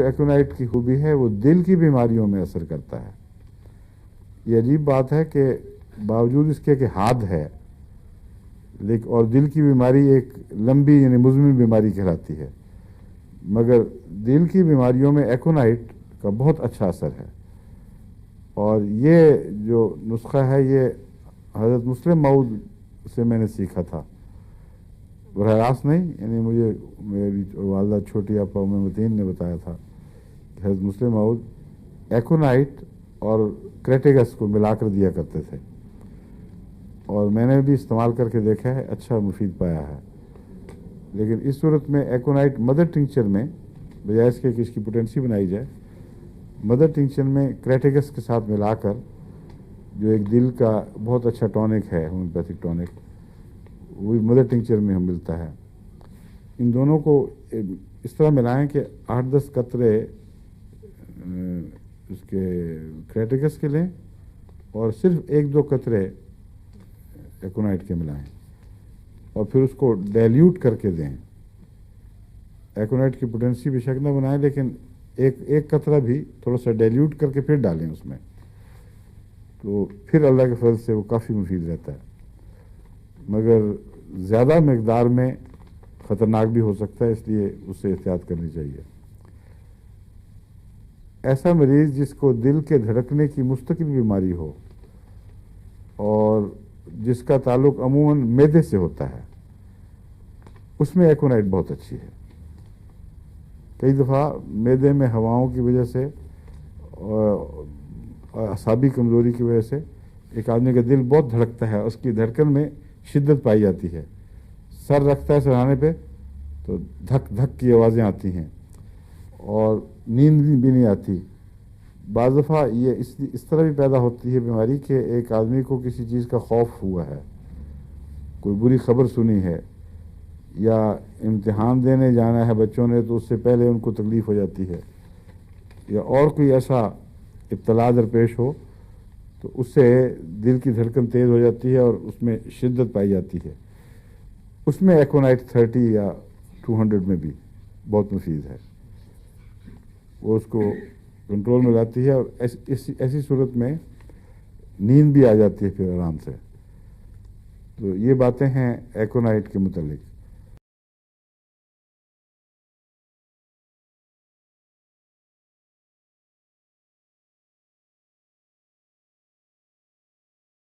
एक्नाइट की खूबी है, वो दिल की बीमारियों में असर करता है। ये अजीब बात है कि बावजूद इसके कि हाथ है लेकिन और दिल की बीमारी एक लंबी यानी मुजमिन बीमारी कहलाती है। मगर दिल की बीमारियों में एकोनाइट का बहुत अच्छा असर है। और ये जो नुस्खा है, ये हज़रत मुस्लिम माऊद से मैंने सीखा था। बरह नहीं, यानी मुझे, मेरी वालदा, छोटी आपा उम मतीन ने बताया था कि हज़रत मुस्लिम माऊद एकोनाइट और क्रेटेगस को मिलाकर दिया करते थे। और मैंने भी इस्तेमाल करके देखा है अच्छा मुफीद पाया है। लेकिन इस सूरत में एकोनाइट मदर टिंचर में, बजाय इसके कि इसकी पोटेंसी बनाई जाए, मदर टिंचर में क्रेटेगस के साथ मिलाकर, जो एक दिल का बहुत अच्छा टॉनिक है, होम्योपैथिक टॉनिक वो मदर टिंचर में हम मिलता है। इन दोनों को इस तरह मिलाएँ कि आठ दस कतरे उसके क्रेटिकस के लें और सिर्फ़ एक दो कतरे एकोनाइट के मिलाएँ और फिर उसको डाइल्यूट करके दें। एकोनाइट की पोटेंसी बेशक न बनाएँ, लेकिन एक एक कतरा भी थोड़ा सा डाइल्यूट करके फिर डालें उसमें। तो फिर अल्लाह के फजल से वो काफ़ी मुफीद रहता है। मगर ज़्यादा मकदार में ख़तरनाक भी हो सकता है, इसलिए उससे एहतियात करनी चाहिए। ऐसा मरीज़ जिसको दिल के धड़कने की मुस्तकिल बीमारी हो और जिसका ताल्लुक अमूमन मैदे से होता है, उसमें एकोनाइट बहुत अच्छी है। कई दफ़ा मैदे में हवाओं की वजह से असाबी कमज़ोरी की वजह से एक आदमी का दिल बहुत धड़कता है, उसकी धड़कन में शिद्दत पाई जाती है। सर रखता है सराहने पे तो धक धक की आवाज़ें आती हैं। और नींद भी नहीं आती। बाज़ दफ़ा ये इस इस तरह भी पैदा होती है बीमारी कि एक आदमी को किसी चीज़ का खौफ हुआ है। कोई बुरी खबर सुनी है, या इम्तिहान देने जाना है बच्चों ने तो उससे पहले उनको तकलीफ़ हो जाती है। या और कोई ऐसा इब्तला दरपेश हो तो उससे दिल की धड़कन तेज़ हो जाती है और उसमें शिद्दत पाई जाती है। उसमें एकोनाइट थर्टी या टू हंड्रेड में भी बहुत मुफीद है। वो उसको कंट्रोल में लाती है और ऐसी ऐसी सूरत में नींद भी आ जाती है फिर आराम से। तो ये बातें हैं एकोनाइट के मुतलिक।